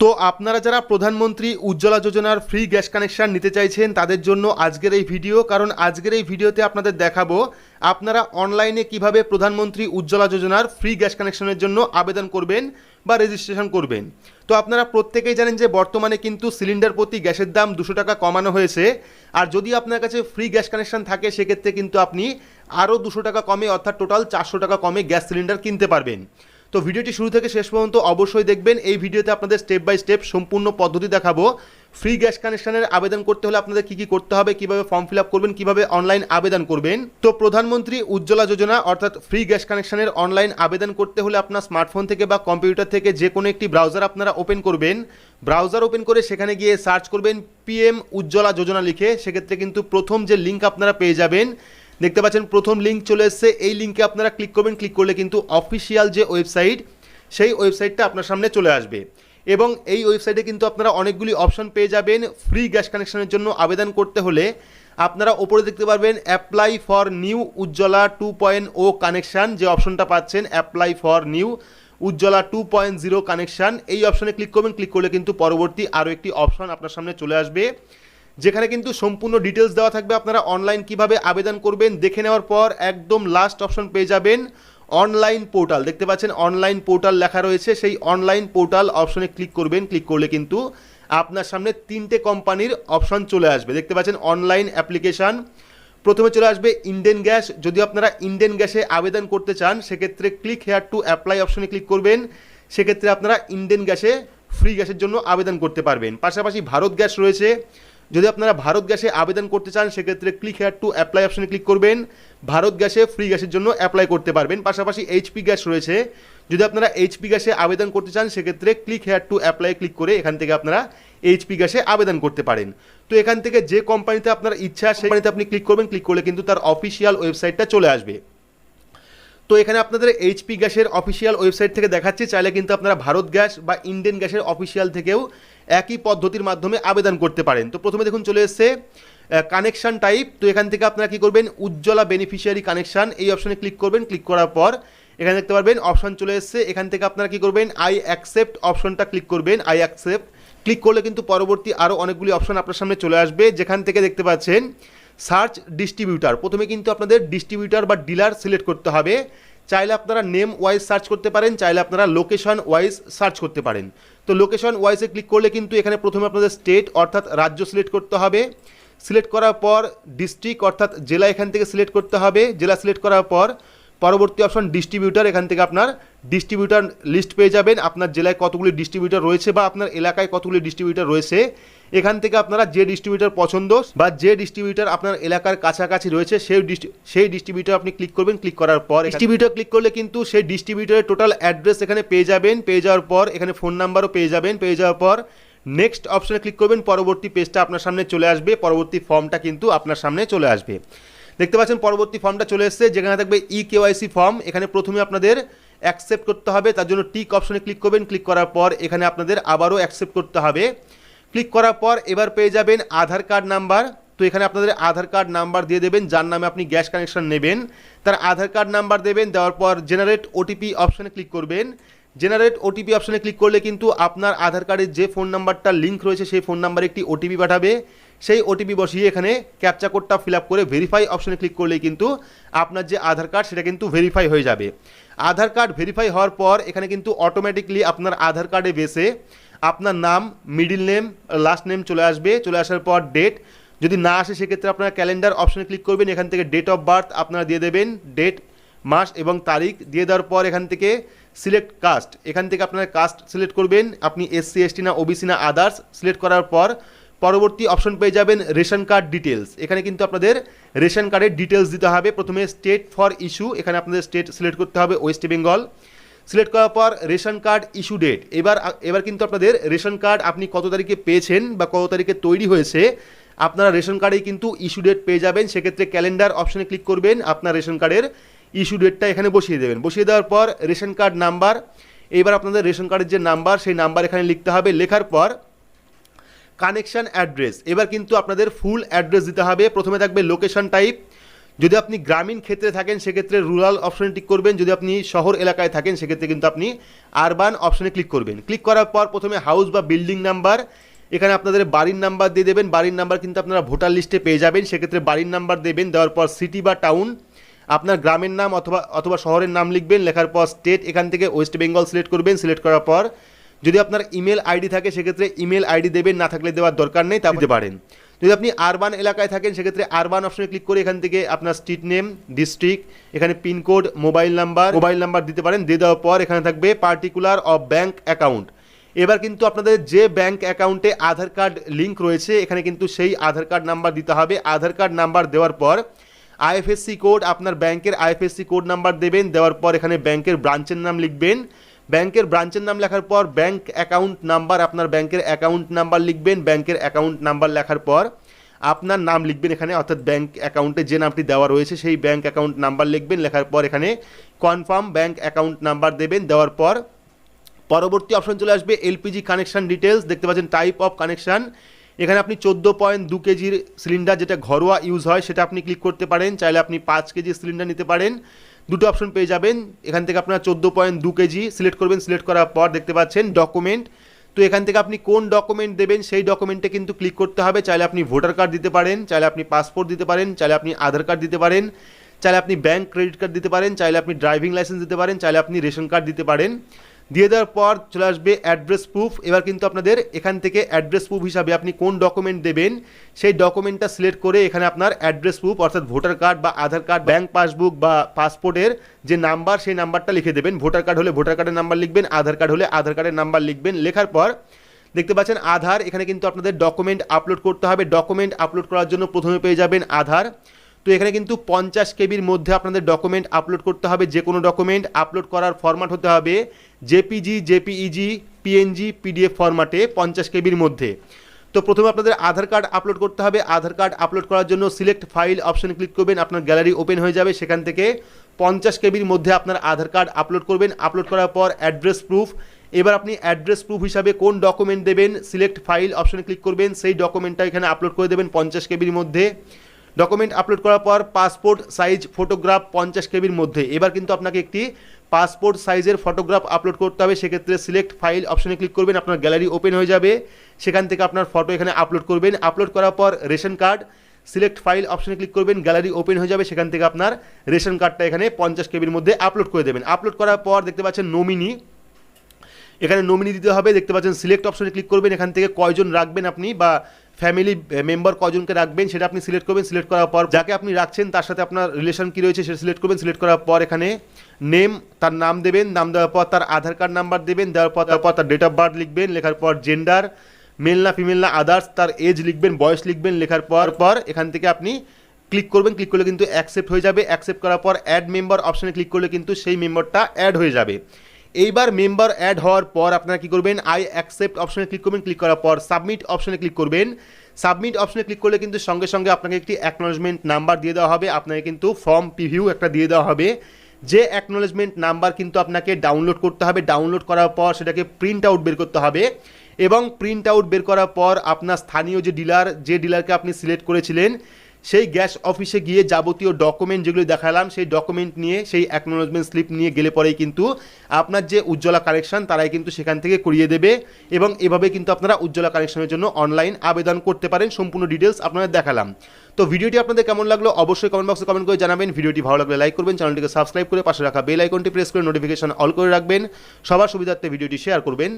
তো আপনারা যারা প্রধানমন্ত্রী উজ্জ্বলা যোজনার ফ্রি গ্যাস কানেকশন নিতে চাইছেন, তাদের জন্য আজকের এই ভিডিও কারণ আজকের এই ভিডিওতে আপনাদের দেখাবো আপনারা অনলাইনে কীভাবে প্রধানমন্ত্রী উজ্জ্বলা যোজনার ফ্রি গ্যাস কানেকশনের জন্য আবেদন করবেন বা রেজিস্ট্রেশন করবেন। তো আপনারা প্রত্যেকেই জানেন যে বর্তমানে কিন্তু সিলিন্ডার প্রতি গ্যাসের দাম দুশো টাকা কমানো হয়েছে। আর যদি আপনার কাছে ফ্রি গ্যাস কানেকশন থাকে, সেক্ষেত্রে কিন্তু আপনি আরও দুশো টাকা কমে, অর্থাৎ টোটাল চারশো টাকা কমে গ্যাস সিলিন্ডার কিনতে পারবেন। তো ভিডিওটি শুরু থেকে শেষ পর্যন্ত অবশ্যই দেখবেন। এই ভিডিওতে আপনাদের স্টেপ বাই স্টেপ সম্পূর্ণ পদ্ধতি দেখাবো। ফ্রি গ্যাস কানেকশনের আবেদন করতে হলে আপনাদের কি কি করতে হবে, কীভাবে ফর্ম ফিল আপ করবেন, কীভাবে অনলাইন আবেদন করবেন। তো প্রধানমন্ত্রী উজ্জ্বলা যোজনা, অর্থাৎ ফ্রি গ্যাস কানেকশনের অনলাইন আবেদন করতে হলে আপনার স্মার্টফোন থেকে বা কম্পিউটার থেকে যে কোনো একটি ব্রাউজার আপনারা ওপেন করবেন। ব্রাউজার ওপেন করে সেখানে গিয়ে সার্চ করবেন পিএম উজ্জ্বলা যোজনা লিখে। সেক্ষেত্রে কিন্তু প্রথম যে লিঙ্ক আপনারা পেয়ে যাবেন দেখতে পাচ্ছেন, প্রথম লিঙ্ক চলে এসছে। এই লিঙ্কে আপনারা ক্লিক করবেন ক্লিক করলে কিন্তু অফিসিয়াল যে ওয়েবসাইট সেই ওয়েবসাইটটা আপনার সামনে চলে আসবে। এবং এই ওয়েবসাইটে কিন্তু আপনারা অনেকগুলি অপশন পেয়ে যাবেন। ফ্রি গ্যাস কানেকশনের জন্য আবেদন করতে হলে আপনারা ওপরে দেখতে পারবেন apply for new Ujjwala two point O connection যে অপশনটা পাচ্ছেন apply for new Ujjwala two point zero connection এই অপশনে ক্লিক করবেন ক্লিক করলে কিন্তু পরবর্তী আরও একটি অপশন আপনার সামনে চলে আসবে। যেখানে কিন্তু সম্পূর্ণ ডিটেলস দেওয়া থাকবে। আপনারা অনলাইন কীভাবে আবেদন করবেন, দেখে নেওয়ার পর একদম লাস্ট অপশন পেয়ে যাবেন অনলাইন পোর্টাল দেখতে পাচ্ছেন অনলাইন পোর্টাল লেখা রয়েছে। সেই অনলাইন পোর্টাল অপশনে ক্লিক করবেন। ক্লিক করলে কিন্তু আপনার সামনে তিনটে কোম্পানির অপশন চলে আসবে। দেখতে পাচ্ছেন অনলাইন অ্যাপ্লিকেশান প্রথমে চলে আসবে ইন্ডিয়ান গ্যাস যদি আপনারা ইন্ডিয়ান গ্যাসে আবেদন করতে চান, সেক্ষেত্রে ক্লিক হেয়ার টু অ্যাপ্লাই অপশনে ক্লিক করবেন। সেক্ষেত্রে আপনারা ইন্ডিয়ান গ্যাসে ফ্রি গ্যাসের জন্য আবেদন করতে পারবেন। পাশাপাশি ভারত গ্যাস রয়েছে। যদি আপনারা ভারত গ্যাসে আবেদন করতে চান, সেক্ষেত্রে ক্লিক হেয়ার টু অ্যাপ্লাই অপশানে ক্লিক করবেন। ভারত গ্যাসে ফ্রি গ্যাসের জন্য অ্যাপ্লাই করতে পারবেন। পাশাপাশি এইচপি গ্যাস রয়েছে। যদি আপনারা এইচপি গ্যাসে আবেদন করতে চান, সেক্ষেত্রে click here to apply click করে এখান থেকে আপনারা এইচপি গ্যাসে আবেদন করতে পারেন। তো এখান থেকে যে কোম্পানিতে আপনার ইচ্ছা, সেই কোম্পানিতে আপনি ক্লিক করবেন। ক্লিক করলে কিন্তু তার অফিসিয়াল ওয়েবসাইটটা চলে আসবে। তো এখানে আপনাদের এইচপি গ্যাসের অফিসিয়াল ওয়েবসাইট থেকে দেখাচ্ছি। চাইলে কিন্তু আপনারা ভারত গ্যাস বা ইন্ডিয়ান গ্যাসের অফিসিয়াল থেকেও একই পদ্ধতির মাধ্যমে আবেদন করতে পারেন। তো প্রথমে দেখুন, চলে এসছে কানেকশান টাইপ তো এখান থেকে আপনারা কী করবেন? উজ্জ্বলা বেনিফিশিয়ারি কানেকশান এই অপশনে ক্লিক করবেন। ক্লিক করার পর এখানে দেখতে পারবেন অপশন চলে এসছে। এখান থেকে আপনারা কী করবেন? আই অ্যাকসেপ্ট অপশনটা ক্লিক করবেন। আই অ্যাকসেপ্ট ক্লিক করলে কিন্তু পরবর্তী আরও অনেকগুলি অপশন আপনার সামনে চলে আসবে। যেখান থেকে দেখতে পাচ্ছেন সার্চ ডিস্ট্রিবিউটার। প্রথমে কিন্তু আপনাদের ডিস্ট্রিবিউটার বা ডিলার সিলেক্ট করতে হবে। চাইলে আপনারা নেম ওয়াইজ সার্চ করতে পারেন, চাইলে আপনারা লোকেশন ওয়াইজ সার্চ করতে পারেন। তো লোকেশন ওয়াইজে ক্লিক করলে কিন্তু এখানে প্রথমে আপনাদের স্টেট অর্থাৎ রাজ্য সিলেক্ট করতে হবে। সিলেক্ট করার পর ডিস্ট্রিক্ট অর্থাৎ জেলা এখান থেকে সিলেক্ট করতে হবে। জেলা সিলেক্ট করার পর পরবর্তী অপশন ডিস্ট্রিবিউটার এখান থেকে আপনার ডিস্ট্রিবিউটার লিস্ট পেয়ে যাবেন। আপনার জেলায় কতগুলি ডিস্ট্রিবিউটার রয়েছে বা আপনার এলাকায় কতগুলি ডিস্ট্রিবিউটার রয়েছে। এখান থেকে আপনারা যে ডিস্ট্রিবিউটার পছন্দ বা যে ডিস্ট্রিবিউটার আপনার এলাকার কাছাকাছি রয়েছে, সেই সেই ডিস্ট্রিবিউটার আপনি ক্লিক করবেন। ক্লিক করার পর ডিস্ট্রিবিউটার ক্লিক করলে কিন্তু সেই ডিস্ট্রিবিউটারের টোটাল অ্যাড্রেস এখানে পেয়ে যাবেন। পেয়ে যাওয়ার পর এখানে ফোন নাম্বারও পেয়ে যাবেন। পেয়ে যাওয়ার পর নেক্সট অপশনে ক্লিক করবেন। পরবর্তী পেজটা আপনার সামনে চলে আসবে। পরবর্তী ফর্মটা কিন্তু আপনার সামনে চলে আসবে। দেখতে পাচ্ছেন, পরবর্তী ফর্মটা চলে এসেছে। যেখানে থাকবে ই কেওয়াইসি ফর্ম এখানে প্রথমে আপনাদের অ্যাকসেপ্ট করতে হবে, তার জন্য টিক অপশনে ক্লিক করবেন। ক্লিক করার পর এখানে আপনাদের আবারও অ্যাকসেপ্ট করতে হবে। ক্লিক করার পর এবার পেয়ে যাবেন আধার কার্ড নাম্বার তো এখানে আপনাদের আধার কার্ড নাম্বার দিয়ে দেবেন, যার নামে আপনি গ্যাস কানেকশন নেবেন। তার আধার কার্ড নাম্বার দেবেন, দেওয়ার পর জেনারেট ওটিপি অপশনে ক্লিক করবেন। জেনারেট ওটিপি অপশনে ক্লিক করলে কিন্তু আপনার আধার কার্ডের যে ফোন নাম্বারটা লিঙ্ক রয়েছে, সেই ফোন নাম্বারে একটি ওটিপি পাঠাবে। সেই ওটিপি বসিয়ে এখানে ক্যাপচা কোডটা ফিল আপ করে ভেরিফাই অপশনে ক্লিক করলেই কিন্তু আপনার যে আধার কার্ড সেটা কিন্তু ভেরিফাই হয়ে যাবে। আধার কার্ড ভেরিফাই হওয়ার পর এখানে কিন্তু অটোমেটিকলি আপনার আধার কার্ডে বেসে আপনার নাম মিডিল নেম লাস্ট নেম চলে আসবে। চলে আসার পর ডেট যদি না আসে, সেক্ষেত্রে আপনার ক্যালেন্ডার অপশনে ক্লিক করবেন। এখান থেকে ডেট অফ বার্থ আপনারা দিয়ে দেবেন। ডেট মাস এবং তারিখ দিয়ে দেওয়ার পর এখান থেকে সিলেক্ট কাস্ট এখান থেকে আপনার কাস্ট সিলেক্ট করবেন। আপনি এসসি এসটি না ওবিসি না আদার্স সিলেক্ট করার পর পরবর্তী অপশন পেয়ে যাবেন রেশন কার্ড ডিটেলস এখানে কিন্তু আপনাদের রেশন কার্ডের ডিটেলস দিতে হবে। প্রথমে স্টেট ফর ইস্যু এখানে আপনাদের স্টেট সিলেক্ট করতে হবে ওয়েস্ট বেঙ্গল সিলেক্ট করার পর রেশন কার্ড ইস্যু ডেট এবার এবার কিন্তু আপনাদের রেশন কার্ড আপনি কত তারিখে পেয়েছেন বা কত তারিখে তৈরি হয়েছে, আপনারা রেশন কার্ডেই কিন্তু ইস্যু ডেট পেয়ে যাবেন। সেক্ষেত্রে ক্যালেন্ডার অপশনে ক্লিক করবেন, আপনার রেশন কার্ডের ইস্যু ডেটটা এখানে বসিয়ে দেবেন। বসিয়ে দেওয়ার পর রেশন কার্ড নাম্বার এবার আপনাদের রেশন কার্ডের যে নাম্বার সেই নাম্বার এখানে লিখতে হবে। লেখার পর কানেকশন অ্যাড্রেস এবার কিন্তু আপনাদের ফুল অ্যাড্রেস দিতে হবে। প্রথমে থাকবে লোকেশন টাইপ যদি আপনি গ্রামীণ ক্ষেত্রে থাকেন, সেক্ষেত্রে রুরাল অপশনে টিক করবেন। যদি আপনি শহর এলাকায় থাকেন, সেক্ষেত্রে কিন্তু আপনি আরবান অপশনে ক্লিক করবেন। ক্লিক করার পর প্রথমে হাউস বা বিল্ডিং নাম্বার এখানে আপনাদের বাড়ির নাম্বার দিয়ে দেবেন। বাড়ির নাম্বার কিন্তু আপনারা ভোটার লিস্টে পেয়ে যাবেন। সেক্ষেত্রে বাড়ির নাম্বার দেবেন। দেওয়ার পর সিটি বা টাউন আপনার গ্রামের নাম অথবা অথবা শহরের নাম লিখবেন। লেখার পর স্টেট এখান থেকে ওয়েস্ট বেঙ্গল সিলেক্ট করবেন। সিলেক্ট করার পর যদি আপনার ইমেল আইডি থাকে সেক্ষেত্রে ইমেল আইডি দেবেন না থাকলে দেওয়ার দরকার নেই তা দিতে পারেন। যদি আপনি আরবান এলাকায় থাকেন সেক্ষেত্রে আরবান অপশনে ক্লিক করে এখান থেকে আপনার স্ট্রিট নেম ডিস্ট্রিক্ট এখানে pincode mobile number mobile number দিতে পারেন দিয়ে দেওয়ার পর এখানে থাকবে পার্টিকুলার অফ ব্যাঙ্ক অ্যাকাউন্ট এবার কিন্তু আপনাদের যে ব্যাঙ্ক অ্যাকাউন্টে আধার কার্ড লিঙ্ক রয়েছে এখানে কিন্তু সেই আধার কার্ড নাম্বার দিতে হবে। আধার কার্ড নাম্বার দেওয়ার পর আইএফএসসি কোড আপনার ব্যাংকের আইএফএসসি কোড নাম্বার দেবেন দেওয়ার পর এখানে ব্যাংকের ব্রাঞ্চের নাম লিখবেন। ব্যাংকের ব্রাঞ্চের নাম লেখার পর ব্যাংক অ্যাকাউন্ট নাম্বার, আপনার ব্যাংকের অ্যাকাউন্ট নাম্বার লিখবেন, ব্যাংকের অ্যাকাউন্ট নাম্বার লেখার পর আপনার নাম লিখবেন এখানে, অর্থাৎ ব্যাংক অ্যাকাউন্টে যে নামটি দেওয়া রয়েছে সেই ব্যাংক অ্যাকাউন্ট নাম্বার লিখবেন, লেখার পর এখানে কনফার্ম ব্যাংক অ্যাকাউন্ট নাম্বার দেবেন, দেওয়ার পর পরবর্তী অপশন চলে আসবে এলপিজি কানেকশন ডিটেলস দেখতে পাচ্ছেন টাইপ অফ কানেকশন। এখানে আপনি চোদ্দ পয়েন্ট দু কেজির সিলিন্ডার যেটা ঘরোয়া ইউজ হয়, সেটা আপনি ক্লিক করতে পারেন, চাইলে আপনি পাঁচ কেজি সিলিন্ডার নিতে পারেন। দুটো অপশন পেয়ে যাবেন। এখান থেকে আপনারা চোদ্দ পয়েন্ট দু কেজি সিলেক্ট করবেন। সিলেক্ট করার পর দেখতে পাচ্ছেন ডকুমেন্ট তো এখান থেকে আপনি কোন ডকুমেন্ট দেবেন, সেই ডকুমেন্টে কিন্তু ক্লিক করতে হবে। চাইলে আপনি ভোটার কার্ড দিতে পারেন, চাইলে আপনি পাসপোর্ট দিতে পারেন, চাইলে আপনি আধার কার্ড দিতে পারেন, চাইলে আপনি ব্যাংক ক্রেডিট কার্ড দিতে পারেন, চাইলে আপনি ড্রাইভিং লাইসেন্স দিতে পারেন, চাইলে আপনি রেশন কার্ড দিতে পারেন। দিয়ে দেওয়ার পর চলে আসবে অ্যাড্রেস প্রুফ। এবার কিন্তু আপনাদের এখান থেকে অ্যাড্রেস প্রুফ হিসাবে আপনি কোন ডকুমেন্ট দেবেন, সেই ডকুমেন্টটা সিলেক্ট করে এখানে আপনার অ্যাড্রেস প্রুফ, অর্থাৎ ভোটার কার্ড বা আধার কার্ড ব্যাঙ্ক পাসবুক বা পাসপোর্টের যে নাম্বার সেই নাম্বারটা লিখে দেবেন। ভোটার কার্ড হলে ভোটার কার্ডের নাম্বার লিখবেন, আধার কার্ড হলে আধার কার্ডের নাম্বার লিখবেন। লেখার পর দেখতে পাচ্ছেন আধার, এখানে কিন্তু আপনাদের ডকুমেন্ট আপলোড করতে হবে। ডকুমেন্ট আপলোড করার জন্য প্রথমে পেয়ে যাবেন আধার। তো এখানে কিন্তু পঞ্চাশ কেবির মধ্যে আপনাদের ডকুমেন্ট আপলোড করতে হবে। যে কোনো ডকুমেন্ট আপলোড করার ফরম্যাট হতে হবে। জেপিজি, জেপিইজি, পিএনজি, পিডিএফ ফরম্যাটে পঞ্চাশ কেবির মধ্যে। তো প্রথমে আপনাদের আধার কার্ড আপলোড করতে হবে। আধার কার্ড আপলোড করার জন্য সিলেক্ট ফাইল অপশনে ক্লিক করবেন। আপনার গ্যালারি ওপেন হয়ে যাবে। সেখান থেকে পঞ্চাশ কেবির মধ্যে আপনার আধার কার্ড আপলোড করবেন। আপলোড করার পর অ্যাড্রেস প্রুফ। এবার আপনি অ্যাড্রেস প্রুফ হিসাবে কোন ডকুমেন্ট দেবেন, সিলেক্ট ফাইল অপশনে ক্লিক করবেন। সেই ডকুমেন্টটা এখানে আপলোড করে দেবেন পঞ্চাশ কেবির মধ্যে। ডকুমেন্ট আপলোড করার পর পাসপোর্ট সাইজ ফটোগ্রাফ পঞ্চাশ কেবির মধ্যে। এবার কিন্তু আপনাকে একটি পাসপোর্ট সাইজের ফটোগ্রাফ আপলোড করতে হবে। সেক্ষেত্রে সিলেক্ট ফাইল অপশনে ক্লিক করবেন, আপনার গ্যালারি ওপেন হয়ে যাবে। সেখান থেকে আপনার ফটো এখানে আপলোড করবেন। আপলোড করার পর রেশন কার্ড সিলেক্ট ফাইল অপশনে ক্লিক করবেন গ্যালারি ওপেন হয়ে যাবে। সেখান থেকে আপনার রেশন কার্ডটা এখানে পঞ্চাশ কেবির মধ্যে আপলোড করে দেবেন। আপলোড করার পর দেখতে পাচ্ছেন নমিনি এখানে নমিনি দিতে হবে। দেখতে পাচ্ছেন সিলেক্ট অপশনে ক্লিক করবেন। এখান থেকে কয়জন রাখবেন আপনি বা ফ্যামিলি মেম্বার কজনকে রাখবেন সেটা আপনি সিলেক্ট করবেন। সিলেক্ট করার পর যাকে আপনি রাখছেন তার সাথে আপনার রিলেশন কী রয়েছে সেটা সিলেক্ট করবেন। সিলেক্ট করার পর এখানে নেম তার নাম দেবেন। নাম দেওয়ার পর তার আধার কার্ড নাম্বার দেবেন। দেওয়ার পর তারপর তার ডেট অফ বার্থ লিখবেন। লেখার পর জেন্ডার মেল না ফিমেল না আদার্স তার এজ লিখবেন বয়স লিখবেন। লেখার পর পর এখান থেকে আপনি ক্লিক করবেন। ক্লিক করলে কিন্তু অ্যাকসেপ্ট হয়ে যাবে। অ্যাকসেপ্ট করার পর অ্যাড মেম্বার অপশানে ক্লিক করলে কিন্তু সেই মেম্বারটা অ্যাড হয়ে যাবে। এইবার মেম্বার অ্যাড হওয়ার পর আপনারা কি করবেন? আই অ্যাকসেপ্ট অপশনে ক্লিক করবেন ক্লিক করার পর সাবমিট অপশনে ক্লিক করবেন। সাবমিট অপশনে ক্লিক করলে কিন্তু সঙ্গে সঙ্গে আপনাকে একটি অ্যাকনোলজমেন্ট নাম্বার দিয়ে দেওয়া হবে। আপনাকে কিন্তু ফর্ম প্রিভিউ একটা দিয়ে দেওয়া হবে। যে অ্যাকনোলেজমেন্ট নাম্বার কিন্তু আপনাকে ডাউনলোড করতে হবে ডাউনলোড করার পর সেটাকে প্রিন্ট আউট বের করতে হবে এবং প্রিন্ট আউট বের করার পর আপনার স্থানীয় যে ডিলার যে ডিলারকে আপনি সিলেক্ট করেছিলেন সেই গ্যাস অফিসে গিয়ে যাবতীয় ডকুমেন্ট যেগুলো দেখালাম, সেই ডকুমেন্ট নিয়ে, সেই অ্যাকনোলজমেন্ট স্লিপ নিয়ে গেলে পরেই কিন্তু আপনার যে উজ্জ্বলা কানেকশন তারাই কিন্তু সেখান থেকে করিয়ে দেবে এবং এভাবে কিন্তু আপনারা উজ্জ্বলা কানেকশনের জন্য অনলাইন আবেদন করতে পারেন। সম্পূর্ণ ডিটেলস আপনাদের দেখালাম। তো ভিডিওটি আপনাদের কেমন লাগল অবশ্যই কমেন্ট বক্সে কমেন্ট করে জানাবেন। ভিডিওটি ভালো লাগলে লাইক করবেন চ্যানেলটিকে সাবস্ক্রাইব করে পাশে রাখা বেল আইকনটি প্রেস করে নোটিফিকেশন অল করে রাখবেন। সবার সুবিধার্থে ভিডিওটি শেয়ার করবেন।